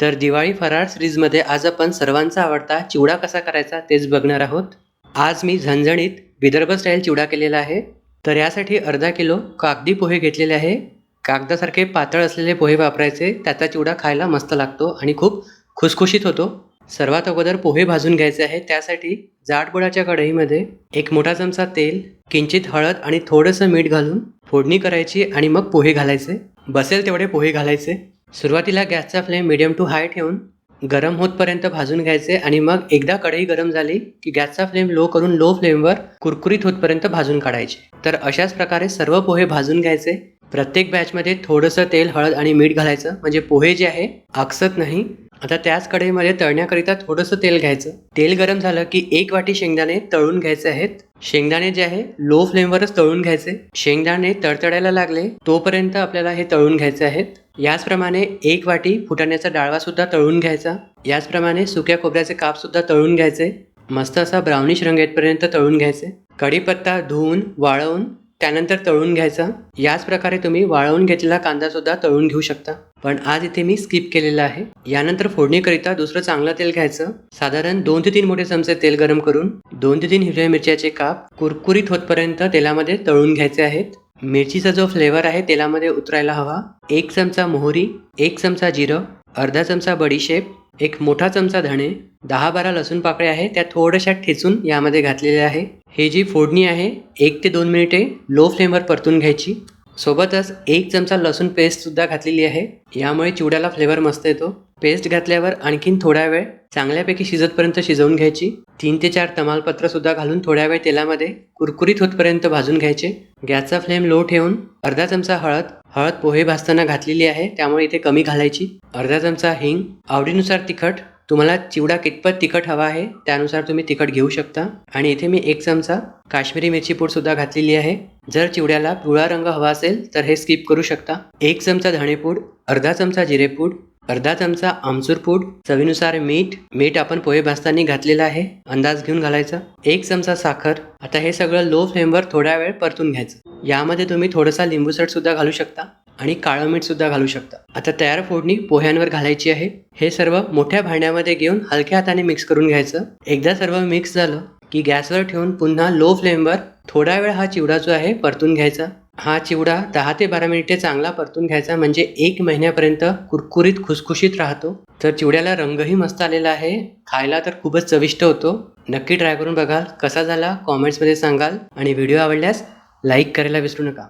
तर दिवाळी फराळ सिरीजमध्ये आज आपण सर्वांचा आवडता चिवडा कसा करायचा तेच बघणार आहोत. आज मी झणझणीत विदर्भ स्टाईल चिवडा केलेला आहे. तर यासाठी अर्धा किलो कागदी पोहे घेतलेले आहे. कागदासारखे पातळ असलेले पोहे वापरायचे त्याचा चिवडा खायला मस्त लागतो आणि खूप खुसखुशीत होतो. सर्वात अगोदर पोहे भाजून घ्यायचे आहे त्यासाठी जाडबुडाच्या कढईमध्ये एक मोठा चमचा तेल किंचित हळद आणि थोडंसं मीठ घालून फोडणी करायची आणि मग पोहे घालायचे. बसेल तेवढे पोहे घालायचे. सुरुवातीला गॅसचा फ्लेम मिडियम टू हाय ठेवून गरम होतपर्यंत भाजून घ्यायचे आणि मग एकदा कढई गरम झाली की गॅसचा फ्लेम लो करून लो फ्लेमवर कुरकुरीत होतपर्यंत भाजून काढायचे. तर अशाच प्रकारे सर्व पोहे भाजून घ्यायचे. प्रत्येक बॅचमध्ये थोडंसं तेल हळद आणि मीठ घालायचं. म्हणजे पोहे जे आहे आकसत नाही. आता त्याच कढईमध्ये तळण्याकरिता थोडंसं तेल घ्यायचं. तेल गरम झालं की एक वाटी शेंगदाणे तळून घ्यायचे आहेत. शेंगदाणे जे आहे लो फ्लेमवरच तळून घ्यायचे. शेंगदाणे तडतडायला लागले तोपर्यंत आपल्याला हे तळून घ्यायचे आहेत. याचप्रमाणे एक वाटी फुटाण्याचा डाळवासुद्धा तळून घ्यायचा. याचप्रमाणे सुक्या खोबऱ्याचे कापसुद्धा तळून घ्यायचे. मस्त असा ब्राउनिश रंग येतपर्यंत तळून घ्यायचे. कढीपत्ता धुवून वाळवून त्यानंतर तळून घ्यायचा. याच प्रकारे तुम्ही वाळवून घेतलेला कांदा सुद्धा तळून घेऊ शकता. पण आज इथे मी स्किप केलेला आहे. यानंतर फोडणीकरिता दुसरं चांगलं तेल घ्यायचं. साधारण दोन ते तीन मोठे चमचे तेल गरम करून दोन ते तीन हिरव्या मिरच्याचे काप कुरकुरीत होतपर्यंत तेलामध्ये तळून घ्यायचे आहेत. मिरचीचा जो फ्लेवर आहे तेलामध्ये उतरायला हवा. एक चमचा मोहरी एक चमचा जिरं अर्धा चमचा बडीशेप एक मोठा चमचा धणे दहा बारा लसूण पाकळ्या आहे त्या थोड्याशा ठेचून यामध्ये घातलेल्या आहे. हे जी फोडणी आहे एक ते दोन मिनिटे लो फ्लेमवर परतून घ्यायची. सोबतच एक चमचा लसूण पेस्टसुद्धा घातलेली आहे. यामुळे चिवड्याला फ्लेवर मस्त येतो. पेस्ट घातल्यावर आणखीन थोडा वेळ चांगल्यापैकी शिजतपर्यंत शिजवून घ्यायची. तीन ते चार तमालपत्र सुद्धा घालून थोड्या वेळ तेलामध्ये कुरकुरीत होतपर्यंत भाजून घ्यायचे. गॅसचा फ्लेम लो ठेवून अर्धा चमचा हळद हळद पोहे भाजताना घातलेली आहे त्यामुळे इथे कमी घालायची. अर्धा चमचा हिंग आवडीनुसार तिखट. तुम्हाला चिवडा कितपत तिखट हवा आहे त्यानुसार तुम्ही तिखट घेऊ शकता. आणि इथे मी एक चमचा काश्मीरी मिरची पूड सुद्धा घातलेली आहे. जर चिवड्याला पिवळा रंग हवा असेल तर हे स्किप करू शकता. एक चमचा धणेपूड अर्धा चमचा जिरेपूड अर्धा चमचा आमचूर पूड चवीनुसार मीठ मीठ आपण पोहे भाजताना घातलेला आहे अंदाज घेऊन घालायचा. एक चमचा साखर. आता हे सगळं लो फ्लेमवर थोड्या वेळ परतून घ्यायचं. यामध्ये तुम्ही थोडासा लिंबू सट सुद्धा घालू शकता आणि काळं मीठ सुद्धा घालू शकता. आता तयार फोडणी पोह्यांवर घालायची आहे. हे सर्व मोठ्या भांड्यामध्ये घेऊन हलक्या हाताने मिक्स करून घ्यायचं. एकदा सर्व मिक्स झालं की गॅसवर ठेवून पुन्हा लो फ्लेमवर थोडा वेळ हा चिवडा जो आहे परतून घ्यायचा. हा चिवडा दहा ते बारा मिनिटे चांगला परतून घ्यायचा. म्हणजे एक महिन्यापर्यंत कुरकुरीत खुसखुशीत राहतो. तर चिवड्याला रंगही मस्त आलेला आहे. खायला तर खूपच चविष्ट होतो. नक्की ट्राय करून बघाल. कसा झाला? कॉमेंट्समध्ये सांगाल. आणि व्हिडिओ आवडल्यास लाईक करायला विसरू नका.